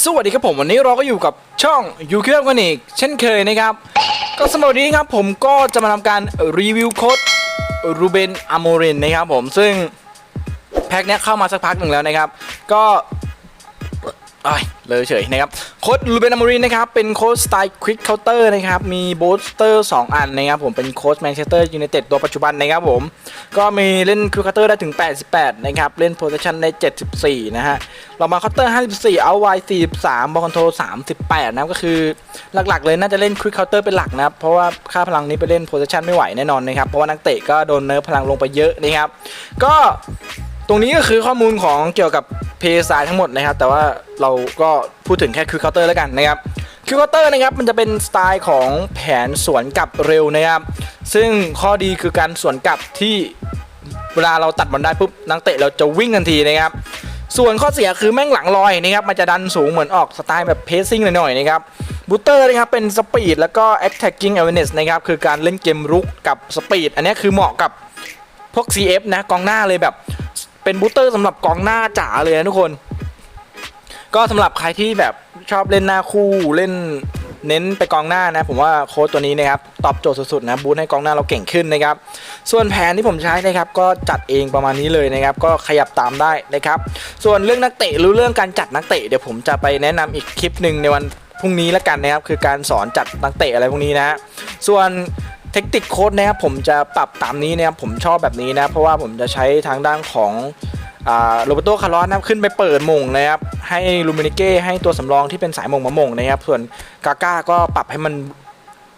สวัสดีครับผมวันนี้เราก็อยู่กับช่องยูเคียกันอีกเช่นเคยนะครับ ก็สำหรับวันนี้ครับผมก็จะมาทำการรีวิวโค้ดรูเบนอโมรินนะครับผมซึ่งแพ็คเนี้ยเข้ามาสักพักหนึ่งแล้วนะครับ ก็ อ้ยเลยเฉยนะครับโค้ดรูเบนอโมรินนะครับเป็นโค้ดสไตล์ควิกเคาน์เตอร์นะครับมีโบสเตอร์ 2 อันนะครับผมเป็นโค้ดแมนเชสเตอร์ยูไนเต็ดตัวปัจจุบันนะครับผมก็มีเล่นควิกเคาน์เตอร์ได้ถึง 88 นะครับ เล่นโพสชั่นได้ 74 นะฮะเรามาเคาน์เตอร์ 54 เอาไว43 บอลคอนโทรล 38 นะครับก็คือหลักๆเลยน่าจะเล่นควิกเคาน์เตอร์เป็นหลักนะครับเพราะว่าค่าพลังนี้ไปเล่นโพสชั่นไม่ไหวแน่นอนนะครับเพราะว่านักเตะก็โดนเนิร์ฟพลังลงไปเยอะนะครับก็ รงนี้ก็คือข้อมูลของเกี่ยวกับเพย์ไซทั้งหมดนะครับ แต่ว่าเราก็พูดถึงแค่ควิกเคาน์เตอร์แล้วกันนะครับควิกเคาน์เตอร์นะครับมันจะเป็นสไตล์ของแผนสวนกลับเร็วนะครับ ซึ่งข้อดีคือการสวนกลับที่เวลาเราตัดบอลได้ปุ๊บนักเตะเราจะวิ่งทันทีนะครับ ส่วนข้อเสียคือแม่งหลังลอยนะครับมันจะดันสูงเหมือนออกสไตล์แบบเพสซิ่งหน่อยๆนะครับบูเตอร์นะครับเป็นสปีดแล้วก็ attacking awareness นะครับคือการเล่นเกมรุกกับสปีดอันนี้คือเหมาะกับพวก CF นะกองหน้าเลยแบบ เป็นบูเตอร์สำหรับกองหน้าจ๋าเลยนะทุกคน ก็สำหรับใครที่แบบชอบเล่นหน้าคู่เล่นเน้นไปกองหน้านะ ผมว่าโค้ดตัวนี้นะครับตอบโจทย์สุดๆนะบูทให้กองหน้าเราเก่งขึ้นนะครับ ส่วนแผนที่ผมใช้นะครับ ก็จัดเองประมาณนี้เลยนะครับ ก็ขยับตามได้นะครับ ส่วนเรื่องนักเตะหรือเรื่องการจัดนักเตะเดี๋ยวผมจะไปแนะนำอีกคลิปหนึ่งในวันพรุ่งนี้แล้วกันนะครับ คือการสอนจัดนักเตะอะไรพวกนี้นะ ส่วน เทคนิคโค้ดนะครับผมจะปรับตามนี้นะครับผมชอบแบบนี้นะเพราะว่าผมจะใช้ทางด้านของโรเบโตคาร์ลอสนะครับขึ้นไปเปิดมงนะครับให้ลูมินิเก้ให้ตัวสำรองที่เป็นสายมงมามงนะครับส่วนกาก้าก็ปรับให้มัน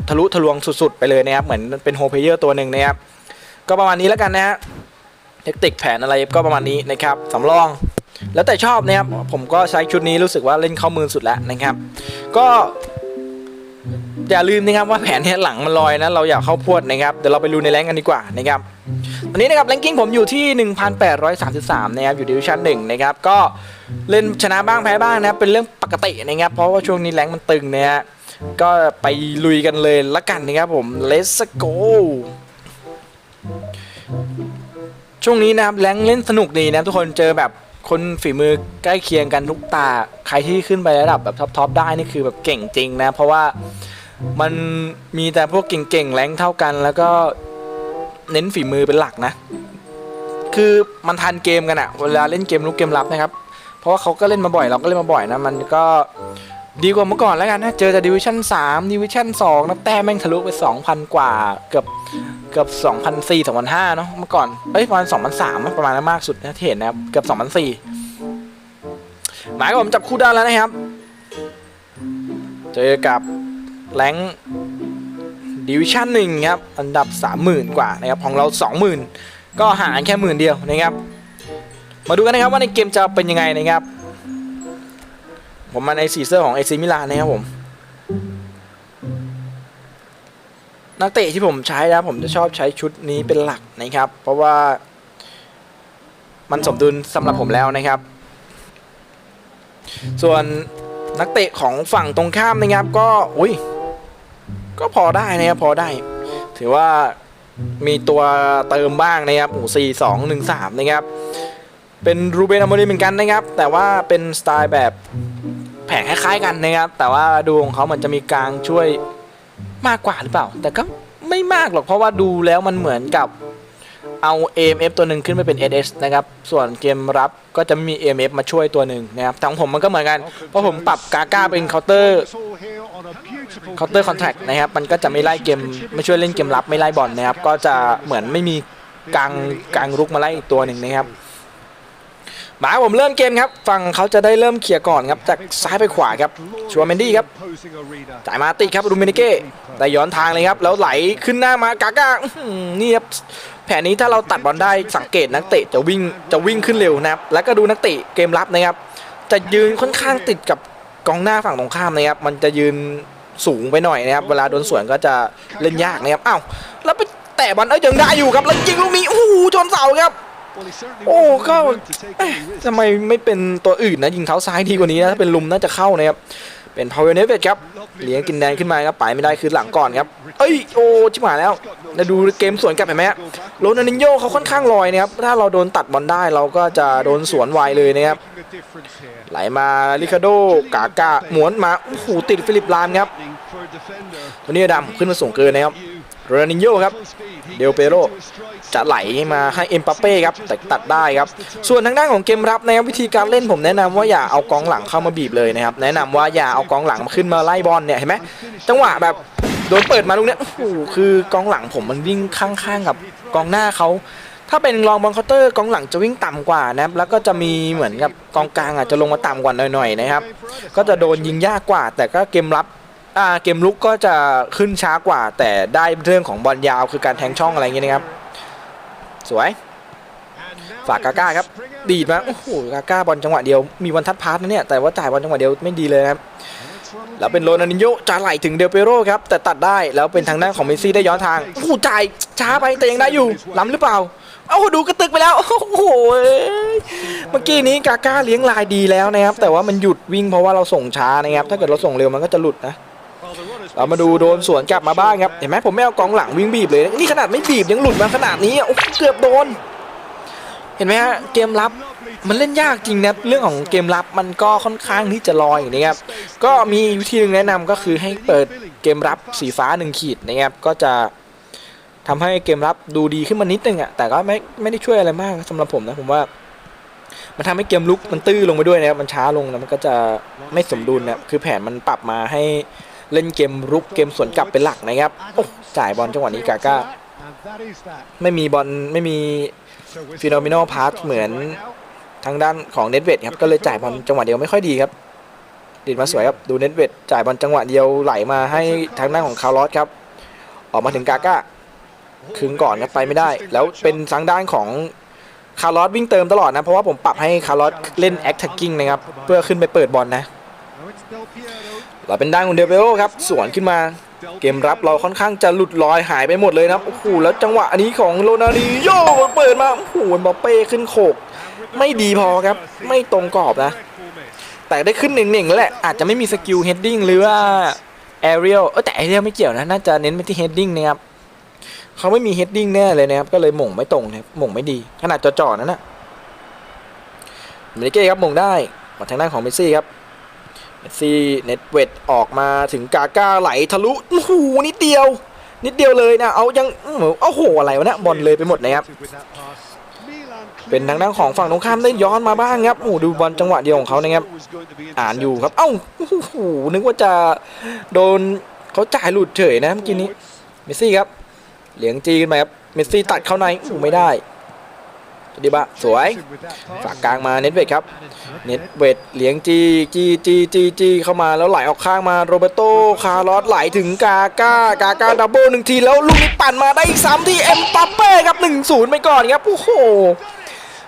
ทะลุทะลวงสุดๆ ไปเลยนะครับเหมือนเป็นโฮเพเยอร์ตัวหนึ่งนะครับก็ประมาณนี้แล้วกันนะฮะเทคนิคแผนอะไรก็ประมาณนี้นะครับสำรองแล้วแต่ชอบนะครับผมก็ใช้ชุดนี้รู้สึกว่าเล่นเข้ามือสุดแล้วนะครับ ก็ อย่าลืมนะครับว่าแผนเนี้ยหลังมันลอยนะเราอยากเข้าพวดนะครับเดี๋ยวเราไปดูในแรงกันดีกว่านะครับตอนนี้นะครับแรงกิ้งผมอยู่ที่ 1,833นะครับอยู่ดิวิชั่นหนึ่งนะครับก็เล่นชนะบ้างแพ้บ้างนะครับเป็นเรื่องปกตินะครับเพราะว่าช่วงนี้แรงมันตึงนะฮะก็ไปลุยกันเลยละกันนะครับผม let's go ช่วงนี้นะครับแรงเล่นสนุกดีนะทุกคนเจอแบบ คนฝีมือใกล้เคียงกันทุกตา ใครที่ขึ้นไประดับแบบท็อปๆได้นี่คือแบบเก่งจริงนะ เพราะว่ามันมีแต่พวกเก่งๆแรงเท่ากัน แล้วก็เน้นฝีมือเป็นหลักนะ คือมันทันเกมกันอะเวลาเล่นเกมลุกเกมรับนะครับ เพราะว่าเขาก็เล่นมาบ่อยเราก็เล่นมาบ่อยนะ มันก็ ดีกว่าเมื่อก่อนแล้วกันนะเจอแต่ดิวิชั่น3ดิวิชั่น2นะแต้มแม่งทะลุไป 2,000 กว่าเกือบเกือบ2004 2005เนาะเมื่อก่อนเอ้ยประมาณ2003ประมาณนั้นมากสุดนะที่เห็นนะครับเกือบ2004หมายกับผมจับคู่ได้แล้วนะครับ เจอกับแรงดิวิชั่นหนึ่งครับอันดับ 30,000 กว่านะครับของเรา 20,000 ก็ห่างแค่หมื่นเดียวนะครับ มาดูกันนะครับว่าในเกมจะเป็นยังไงนะครับ ผมมาในสีเสื้อของเอซิมิลานนะครับผม นักเตะที่ผมใช้นะผมจะชอบใช้ชุดนี้เป็นหลักนะครับ เพราะว่ามันสมดุลสำหรับผมแล้วนะครับ ส่วนนักเตะของฝั่งตรงข้ามนะครับ ก็อุ้ยก็พอได้นะครับพอได้ ถือว่ามีตัวเติมบ้างนะครับโอ้สี่สองหนึ่งสามนะครับ เป็นรูเบนอโมริเหมือนกันนะครับ แต่ว่าเป็นสไตล์แบบ แผงคล้ายๆกันนะครับ แต่ว่าดูของเขาเหมือนจะมีกลางช่วยมากกว่าหรือเปล่า แต่ก็ไม่มากหรอกเพราะว่าดูแล้วมันเหมือนกับเอา AMF ตัวหนึ่งขึ้นไปเป็น SS นะครับ ส่วนเกมรับก็จะมี AMF มาช่วยตัวหนึ่งนะครับแต่ของผมมันก็เหมือนกัน เพราะผมปรับกาก้าเป็นเคาน์เตอร์เคาน์เตอร์คอนแทคนะครับ มันก็จะไม่ไล่เกมไม่ช่วยเล่นเกมรับไม่ไล่บอลนะครับ ก็จะเหมือนไม่มีกลางกลางรุกมาไล่อีกตัวหนึ่งนะครับ มาผมเริ่มเกมครับฝั่งเขาจะได้เริ่มเคลียร์ก่อนครับจากซ้ายไปขวาครับชัวเมนดี้ครับจ่ายมาติครับรูเมนิเก้ได้ย้อนทางเลยครับแล้วไหลขึ้นหน้ามากาก้าอื้อหือนี่ครับแผนนี้ถ้าเราตัดบอลได้สังเกตนักเตะจะวิ่งจะวิ่งขึ้นเร็วนะครับแล้วก็ดูนักเตะเกมรับนะครับ จะยืนค่อนข้างติดกับกองหน้าฝั่งตรงข้ามนะครับ มันจะยืนสูงไปหน่อยนะครับเวลาโดนสวนก็จะเล่นยากนะครับอ้าวแล้วไปแตะบอลเอ้ยยังได้อยู่ครับแล้วยิงลูกนี้โอ้โหชนเสาครับ โอ้ก็เอ๊ะทำไมไม่เป็นตัวอื่นนะยิงเท้าซ้ายดีกว่านี้นะถ้าเป็นลุมน่าจะเข้านะครับเป็นพาวเวอร์เนเวตครับเลี้ยงกินแดงขึ้นมาครับไปไม่ได้คือหลังก่อนครับเอ้ยโอ้ชิบหายแล้วแล้วดูเกมสวนกลับเห็นไหมฮะโรนัลดินโญ่เขาค่อนข้างลอยนะครับถ้าเราโดนตัดบอลได้เราก็จะโดนสวนไวเลยนะครับไหลมาลิคาโดกากาหมวนมาโอ้โหติดฟิลิปลามครับตัวนี้ดำขึ้นมาสูงเกินนะครับโรนัลดินโญ่ครับเดลเปโร จะไหลมาให้เอ็มปาเป้ครับแต่ตัดได้ครับ ส่วนทางด้านของเกมรับนะครับวิธีการเล่นผมแนะนำว่าอย่าเอากองหลังเข้ามาบีบเลยนะครับแนะนำว่าอย่าเอากองหลังมาขึ้นมาไล่บอลเนี่ยเห็นไหมจังหวะแบบโดนเปิดมาลูกเนี้ยโอ้โหคือกองหลังผมมันวิ่งข้างๆกับกองหน้าเขาถ้าเป็นรองบอลเคาน์เตอร์กองหลังจะวิ่งต่ำกว่านะครับแล้วก็จะมีเหมือนกับกองกลางอาจจะลงมาต่ำกว่าหน่อยๆนะครับ ก็จะโดนยิงยากกว่า แต่ก็เกมรับเกมลุกก็จะขึ้นช้ากว่า แต่ได้เรื่องของบอลยาวคือการแทงช่องอะไรอย่างเงี้ยนะครับ สวย ฝากกาก้าครับ ดีดมาโอ้โหกาก้าบอลจังหวะเดียวมีวันทัดพาสนะเนี่ยแต่ว่าจ่ายบอลจังหวะเดียวไม่ดีเลยครับแล้วเป็นโรนัลดินโญ่จะไหลถึงเดลเปโรครับแต่ตัดได้แล้วเป็นทางด้านของเมซี่ได้ย้อนทางโอ้จ่ายช้าไปแต่ยังได้อยู่ล้ำหรือเปล่าเอ้าดูกระตึกไปแล้วโอ้โหเมื่อกี้นี้กาก้าเลี้ยงลายดีแล้วนะครับแต่ว่ามันหยุดวิ่งเพราะว่าเราส่งช้านะครับถ้าเกิดเราส่งเร็วมันก็จะหลุดนะ เรามาดูโดนสวนกลับมาบ้างครับเห็นไหมผมไม่เอากองหลังวิ่งบีบเลย นี่ขนาดไม่บีบยังหลุดมาขนาดนี้อะโอ้เกือบโดน เห็นไหมฮะเกมรับมันเล่นยากจริงนะเรื่องของเกมรับมันก็ค่อนข้างที่จะลอยอย่างนี้ครับก็มีวิธีหนึงแนะนำก็คือให้เปิดเกมรับสีฟ้าหนึ่งขีดนะครับก็จะทำให้เกมรับดูดีขึ้นมานิดนึงอะแต่ก็ไม่ไม่ได้ช่วยอะไรมากสำหรับผมนะผมว่า มันทำให้เกมลุกมันตื้อลงไปด้วยนะครับมันช้าลงนะมันก็จะไม่สมดุลนะคือแผนมันปรับมาให้ เล่นเกมรุกเกมสวนกลับเป็นหลักนะครับโอ้จ่ายบอลจังหวะนี้กาก้าไม่มีบอลไม่มีฟิโนมิโนพาสเหมือนทางด้านของเน็ตเวดครับก็เลยจ่ายบอลจังหวะเดียวไม่ค่อยดีครับดีดมาสวยครับดูเน็ตเวดจ่ายบอลจังหวะเดียวไหลมาให้ทางด้านของคาร์ลอสครับ ออกมาถึงกาก้าคึงก่อนครับไปไม่ได้ แล้วเป็นทางด้านของคาร์ลอสวิ่งเติมตลอดนะ เพราะว่าผมปรับให้คาร์ลอสเล่นแอคแท็กกิ้งนะครับ เพื่อขึ้นไปเปิดบอลนะ เราเป็นด้านของเดเวลครับสวนขึ้นมา เกมรับเราค่อนข้างจะหลุดลอยหายไปหมดเลยนะโอ้โหแล้วจังหวะอันนี้ของโรนัลดิโยเปิดมาโอ้โหบอเป้ขึ้นโขก ไม่ดีพอครับ ไม่ตรงกรอบนะ แต่ได้ขึ้นหนึ่งหนึ่งแล้วแหละอาจจะไม่มีสกิลเฮดดิ้งหรือว่าแอเรียลเออแต่แอเรียลไม่เกี่ยวนะน่าจะเน้นไปที่เฮดดิ้งนะครับเขาไม่มีเฮดดิ้งแน่เลยนะครับก็เลยหม่งไม่ตรงนะครับหม่งไม่ดีขนาดจ่อๆนั่นนะเมริเก้ครับหม่งได้มาทางด้านของเมซี่ครับ ซี่เน็ตเวดออกมาถึงกาก้าไหลทะลุโอ้โหนิดเดียว นิดเดียวเลยนะ เอายังอื้ออโอ้โหอะไรวะเนี่ยบอลเลยไปหมดนะครับ เป็นทางด้านของฝั่งตรงข้ามได้ย้อนมาบ้างครับโอ้โหดูบอลจังหวะเดียวของเขานะครับ อ่านอยู่ครับ เอ้าโอ้โหนึกว่าจะโดนเขาจ่ายหลุดเฉยนะเมื่อกี้นี้เมสซี่ครับ เหลียงจีขึ้นมาครับ เมสซี่ตัดเข้าในอู้ไม่ได้ ดีบะสวย ฝากกลางมาเน็ตเวดครับ เน็ตเวดเลี้ยงจีจีจีจีจีเข้ามาแล้วไหลออกข้างมาโรเบโตคาร์ลอสไหลถึงกาก้ากาก้าดับเบิลหนึ่งทีแล้วลูกนี้ปั่นมาได้อีกซ้ำที่เอ็มปัปเป้ครับหนึ่งศูนย์ไปก่อนครับโอ้โห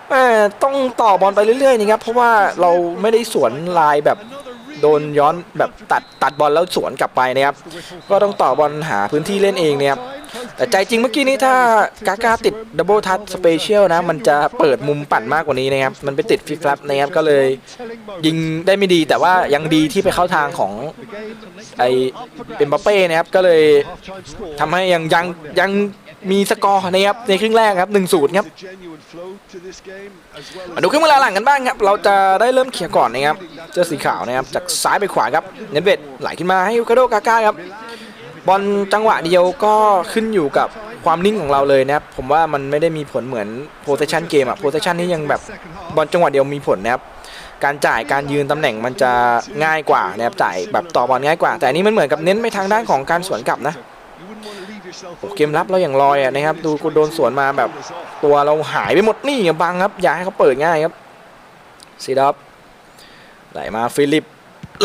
แม่ต้องต่อบอลไปเรื่อยๆนะครับเพราะว่าเราไม่ได้สวนลายแบบโดนย้อนแบบตัดตัดบอลแล้วสวนกลับไปนะครับ ก็ต้องต่อบอลหาพื้นที่เล่นเองนะครับ แต่ใจจริงเมื่อกี้นี้ถ้ากากาติดดับเบิลทัชสเปเชียลนะ มันจะเปิดมุมปั่นมากกว่านี้นะครับ มันไปติดฟิฟลับนะครับ ก็เลยยิงได้ไม่ดีแต่ว่ายังดีที่ไปเข้าทางของไอเป็นบัปเป้นะครับ ก็เลยทำให้ยังยังยังมีสกอร์นะครับในครึ่งแรกครับ1นศูนย์ครับมาดูครึ่งเวลาหลังกันบ้างครับ เราจะได้เริ่มเคลียก่อนนะครับเสื้อสีขาวนะครับ จากซ้ายไปขวาครับ เนตเวดไหลขึ้นมาให้ยูคาโดกาก้าครับ บอลจังหวะเดียวก็ขึ้นอยู่กับความนิ่งของเราเลยนะครับผมว่ามันไม่ได้มีผลเหมือนโพสชันเกมอะโพสชันนี่ยังแบบบอลจังหวะเดียวมีผลนะครับการจ่ายการยืนตำแหน่งมันจะง่ายกว่านะครับจ่ายแบบต่อบอลง่ายกว่า แต่อันนี้มันเหมือนกับเน้นไปทางด้านของการสวนกลับนะเกมรับเราอย่างลอยอะนะครับ ดูกูโดนสวนมาแบบตัวเราหายไปหมดนี่บังครับ อย่าให้เขาเปิดง่ายครับซีดอฟไหลมาฟิลิป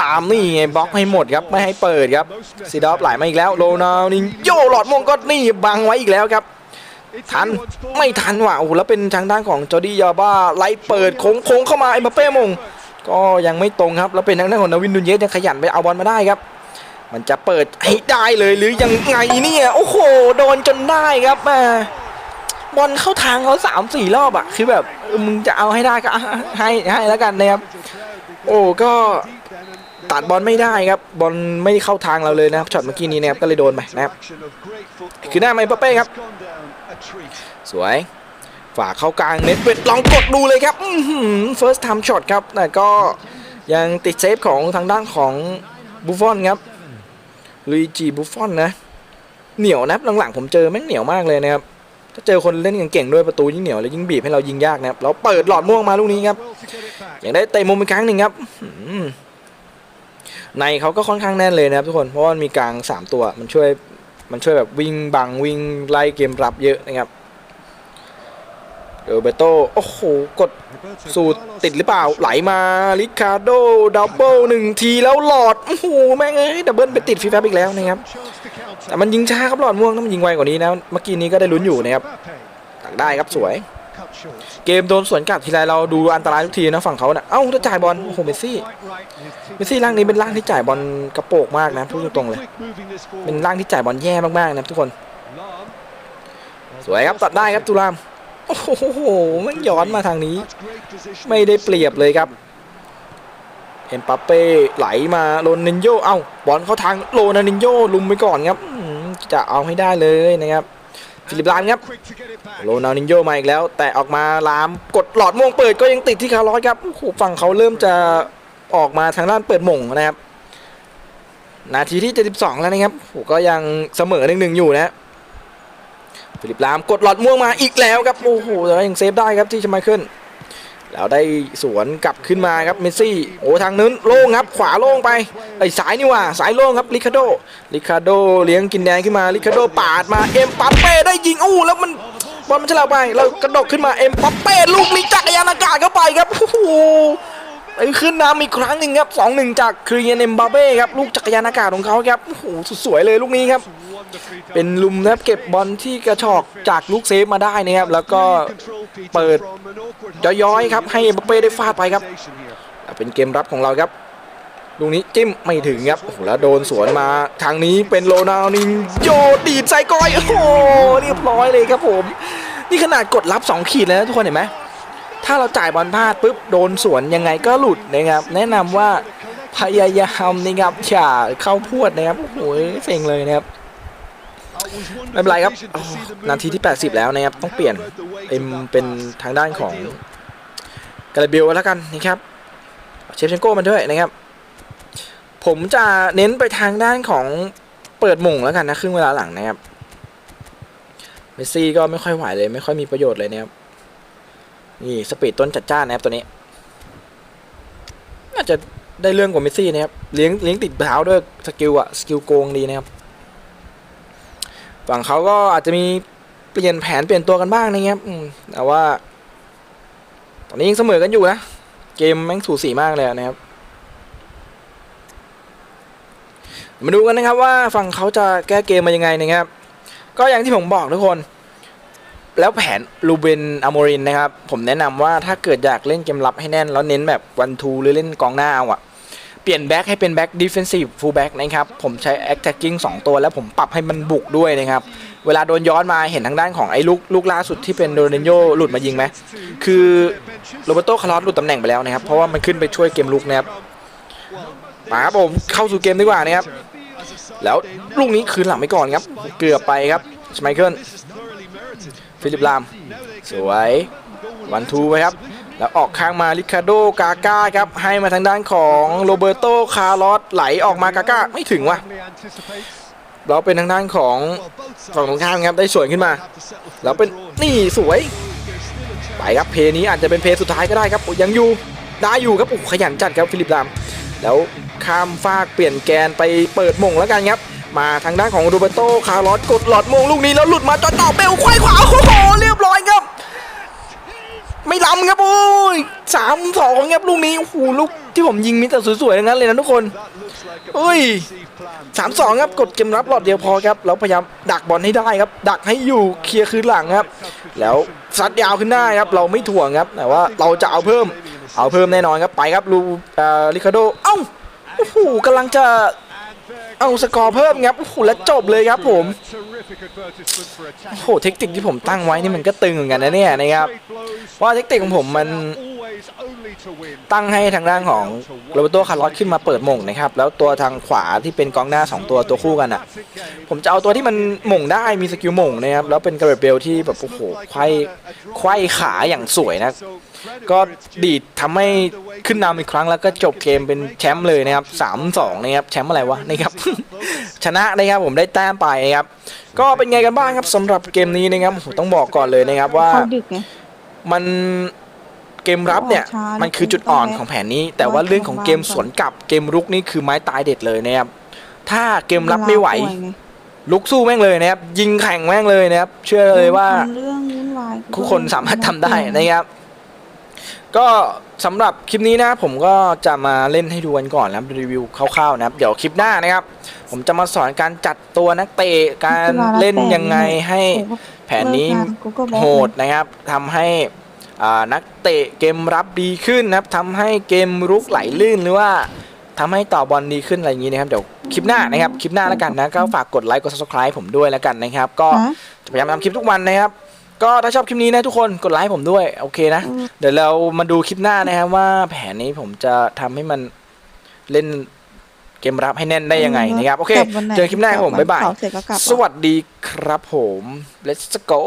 ลามนี่ไงบล็อกให้หมดครับไม่ให้เปิดครับซีดอฟไหลมาอีกแล้วโรนัลดินโยหลอดมงก็นี่บังไว้อีกแล้วครับทันไม่ทันว่ะโอ้โหแล้วเป็นทางด้านของจอร์ดี้ยาบ้าไล่เปิดโค้งโค้งเข้ามาไอ้มาเป้มง ก็ยังไม่ตรงครับแล้วเป็นทางด้านของนาวินนูนเยสยังขยันไปเอาบอลมาได้ครับ มันจะเปิดให้ได้เลยหรือยังไงเนี่ยโอ้โหโดนจนได้ครับแมบอลเข้าทางเขาสามสี่รอบอะคือแบบมึงจะเอาให้ได้ก็ให้ให้แล้วกันนะครับ โอ้ก็ตัดบอลไม่ได้ครับบอลไม่เข้าทางเราเลยนะครับช็อตเมื่อกี้นี้นะครับก็เลยโดนไปนะครับคือหน้าไมเปเป้ครับ สวยฝากเข้ากลางเน็ตเป็ดลองกดดูเลยครับ first time shot ครับแต่ก็ยังติดเซฟของทางด้านของบุฟฟอนครับลุยจีบุฟฟอนนะ เหนียวนะหลังๆผมเจอแม่งเหนียวมากเลยนะครับ ถ้าเจอคนเล่นเก่งๆด้วยประตูยิ่งเหนียวแล้วยิ่งบีบให้เรายิงยากนะครับเราเปิดหลอดม่วงมาลูกนี้ครับอย่างได้เตะมุมอีกครั้งหนึ่งครับในเขาก็ค่อนข้างแน่นเลยนะครับทุกคนเพราะว่ามีกลาง 3 ตัวมันช่วยมันช่วยแบบวิ่งบังวิ่งไล่เกมรับเยอะนะครับ เดอเบโตโอ้โห กดสูตรติดหรือเปล่า ไหลมาลิคาโดดับเบิลหนึ่งทีแล้วหลอด โอ้โห แม่งเอ้ยดับเบิลไปติดฟีแฟบอีกแล้วนะครับ แต่มันยิงช้าครับหลอดม่วง ถ้ามันยิงไวกว่านี้นะ เมื่อกี้นี้ก็ได้ลุ้นอยู่นะครับตักได้ครับสวย เกมโดนสวนกลับทีไรเราดูอันตรายทุกทีนะฝั่งเขาเนะ่ะเอ้าถ้าจ่ายบอล โอ้โห เมสซี่ เมสซี่ร่างนี้เป็นร่างที่จ่ายบอลกระโปกมากนะพูดตรงๆเลย เป็นร่างที่จ่ายบอลแย่มากๆนะทุกคน สวยครับตัดได้ครับตุลาม โอ้โหมันย้อนมาทางนี้ ไม่ได้เปรียบเลยครับเอ็มปัปเป้ไหลมาโรนันโยเอ้าบอลเข้าทางโรนันโยลุมไปก่อนครับจะเอาให้ได้เลยนะครับฟิลิปลามครับโรนัลดินโยมาอีกแล้ว แต่ออกมาลามกดหลอดม่วงเปิดก็ยังติดที่คาร์ลอสครับฝั่งเขาเริ่มจะออกมาทางด้านเปิดหม่งนะครับ นาทีที่ 72 แล้วนะครับก็ยังเสมอหนึ่งหนึ่งอยู่นะ ฟิลิปลามกดหลอดม่วงมาอีกแล้วครับโอ้โหแต่ว่ายังเซฟได้ครับที่ชมาเคิลแล้วได้สวนกลับขึ้นมาครับเมสซี่โอ้ทางนั้นโล่งครับขวาโล่งไปไอ้สายนี่ว่าสายโล่งครับลิคาโดลิคาโดเลี้ยงกินแดงขึ้นมาลิคาโดปาดมาเอ็มปัปเป้ได้ยิงอู้แล้วมันบอลมันฉลาไปแล้วกระดกขึ้นมาเอ็มปัปเป้ลูกนี้จักรยานอากาศเข้าไปครับโอ้โห ขึ้นนำอีกครั้งหนึ่งครับสองหนึ่งจากครีเอนเอ็มบาเบ้ครับลูกจักรยานอากาศของเขาครับโอ้โหสุดสวยเลยลูกนี้ครับเป็นลุมนะครับเก็บบอลที่กระชอกจากลูกเซฟมาได้นะครับแล้วก็เปิดย้อยๆครับให้เอ็มบัปเป้ได้ฟาดไปครับเป็นเกมรับของเราครับลูกนี้จิ้มไม่ถึงครับโอ้โหแล้วโดนสวนมาทางนี้เป็นโรนัลดินโยดีดใส่ก้อยโอ้โหเรียบร้อยเลยครับผม นี่ขนาดกดรับ 2 ขีดแล้วนะทุกคนเห็นไหม ถ้าเราจ่ายบอลพลาดปุ๊บโดนสวนยังไงก็หลุดนะครับ แนะนำว่าพยายามนะครับอย่าเข้าพวดนะครับโอ้โหเซ็งเลยนะครับไม่เป็นไรครับนาทีที่ 80 แล้วนะครับต้องเปลี่ยนเอ็มเป็นทางด้านของกาลาเบลแล้วกันนะครับเชฟเชนโก้มันด้วยนะครับ ผมจะเน้นไปทางด้านของเปิดหม่งแล้วกันนะครึ่งเวลาหลังนะครับเมสซี่ก็ไม่ค่อยไหวเลย ไม่ค่อยมีประโยชน์เลยนะครับ นี่สปีดต้นจัดจ้านนะครับตัวนี้ น่าจะได้เรื่องกว่าเมสซี่นะครับเลี้ยงเลี้ยงติดเท้าด้วยสกิลอะสกิลโกงดีนะครับ ฝั่งเขาก็อาจจะมีเปลี่ยนแผนเปลี่ยนตัวกันบ้างนะครับอืมแต่ว่า ตอนนี้ยังเสมอกันอยู่นะ เกมแม่งสูสีมากเลยนะครับ มาดูกันนะครับว่าฝั่งเขาจะแก้เกมมายังไงนะครับ ก็อย่างที่ผมบอกทุกคน แล้วแผนลูเบนอโมรินนะครับ ผมแนะนำว่าถ้าเกิดอยากเล่นเกมรับให้แน่น แล้วเน้นแบบวันทูหรือเล่นกองหน้าเอาอะเปลี่ยนแบ็คให้เป็นแบ็คดิฟเฟนซีฟฟูลแบ็คนะครับ ผมใช้แอคแท็กกิ้งสองตัว แล้วผมปรับให้มันบุกด้วยนะครับ เวลาโดนย้อนมาเห็นทางด้านของไอ้ลูกลูกล่าสุดที่เป็นโดนโยหลุดมายิงไหม คือโรเบโตคาร์ลอสหลุดตำแหน่งไปแล้วนะครับ เพราะว่ามันขึ้นไปช่วยเกมลุกนะครับมาครับผมเข้าสู่เกมดีกว่านะครับ แล้วลูกนี้คืนหลังไปก่อนครับ เกือบไปครับสไมเคิล ฟิลิปลาม สวยวันทูไปครับ แล้วออกข้างมาลิคาโดกาก้าครับ ให้มาทางด้านของโรเบโตคาร์ลอสไหลออกมากาก้าไม่ถึงวะเราเป็นทางด้านของฝั่งตรงข้ามครับได้สวนขึ้นมาแล้วเป็นนี่สวยไปครับเพย์นี้อาจจะเป็นเพย์สุดท้ายก็ได้ครับยังอยู่ได้อยู่ครับโอ้ขยันจัดครับฟิลิปลาม แล้วข้ามฟากเปลี่ยนแกนไปเปิดมงแล้วกันครับ มาทางด้านของโรเบโตคาร์ลอสกดหลอดมงลูกนี้แล้วหลุดมาจอดต่อเบลควายขวาโอ้โหเรียบร้อยครับ ไม่ล้ำครับโอ้ยสามสองครับลูกนี้โอ้โหลูกที่ผมยิงมีแต่สวยๆทั้งนั้นเลยนะทุกคนเอ้ยสามสองครับกดเกมรับหลอดเดียวพอครับแล้วพยายามดักบอลให้ได้ครับ ดักให้อยู่เคลียร์คืนหลังครับ แล้วซัดยาวขึ้นได้าครับ เราไม่ถ่วงครับแต่ว่าเราจะเอาเพิ่ม เอาเพิ่มแน่นอนครับไปครับลูอาริคาโดเอ้าโอ้โหกำลังจะ เอาสกอร์เพิ่มครับโอ้โหแล้วจบเลยครับผมโอ้โหเทคนิคที่ผมตั้งไว้นี่มันก็ตึงเหมือนกันนะเนี่ยนะครับว่าเทคนิคของผมมันตั้งให้ทางด้านของโรเบโตคาร์ลอสขึ้นมาเปิดหม่งนะครับ แล้วตัวทางขวาที่เป็นกองหน้าสองตัวตัวคู่กันอะ ผมจะเอาตัวที่มันหม่งได้มีสกิลหม่งนะครับ แล้วเป็นกระเบเบลที่แบบโอ้โหไขว้ไขว้ขาอย่างสวยนะ ก็ดีดทำให้ขึ้นนำอีกครั้งแล้วก็จบเกมเป็นแชมป์เลยนะครับสามสองนะครับแชมป์อะไรวะนะครับชนะนะครับผมได้แต้มไปครับก็เป็นไงกันบ้างครับสำหรับเกมนี้นะครับผมต้องบอกก่อนเลยนะครับว่าเขาดึกไง มันเกมรับเนี่ยช้ามัมันคือจุดอ่อนของแผนนี้ แต่ว่าเรื่องของเกมสวนกลับเกมรุกนี่คือไม้ตายเด็ดเลยนะครับถ้าเกมรับไม่ไหวเวลาป่ยงลุกสู้แม่งเลยนะครับยิงแข่งแม่งเลยนะครับเชื่อเลยว่า ทำเรื่องวุ่นวายทุกคนสามารถทำได้นะครับ ก็สำหรับคลิปนี้นะผมก็จะมาเล่นให้ดูกันก่อนนะครับรีวิวคร่าวๆนะครับ เดี๋ยวคลิปหน้านะครับ ผมจะมาสอนการจัดตัวนักเตะการเล่นยังไงให้แผนนี้กูก็บอกโหดนะครับทำให้อ่านักเตะเกมรับดีขึ้นนะครับทำให้เกมรุกไหลลื่นหรือว่าทำให้ต่อบอลดีขึ้นอะไรอย่างนี้นะครับเดี๋ยวคลิปหน้านะครับคลิปหน้าแล้วกันนะก็ฝากกดไลค์กด subscribe ผมด้วยแล้วกันนะครับ ก็ฮะจะพยายามทำคลิปทุกวันนะครับ ก็ถ้าชอบคลิปนี้นะทุกคนกดไลค์ผมด้วยโอเคนะอืมเดี๋ยวเรามาดูคลิปหน้านะครับว่าแผนนี้ผมจะทำให้มันเล่นเกมรับให้แน่นได้ยังไงนะครับ โอเค กลับวันไหนเจอคลิปหน้าครับผมบ๊ายบายเผเสร็จก็กลับ สวัสดีครับผม let's go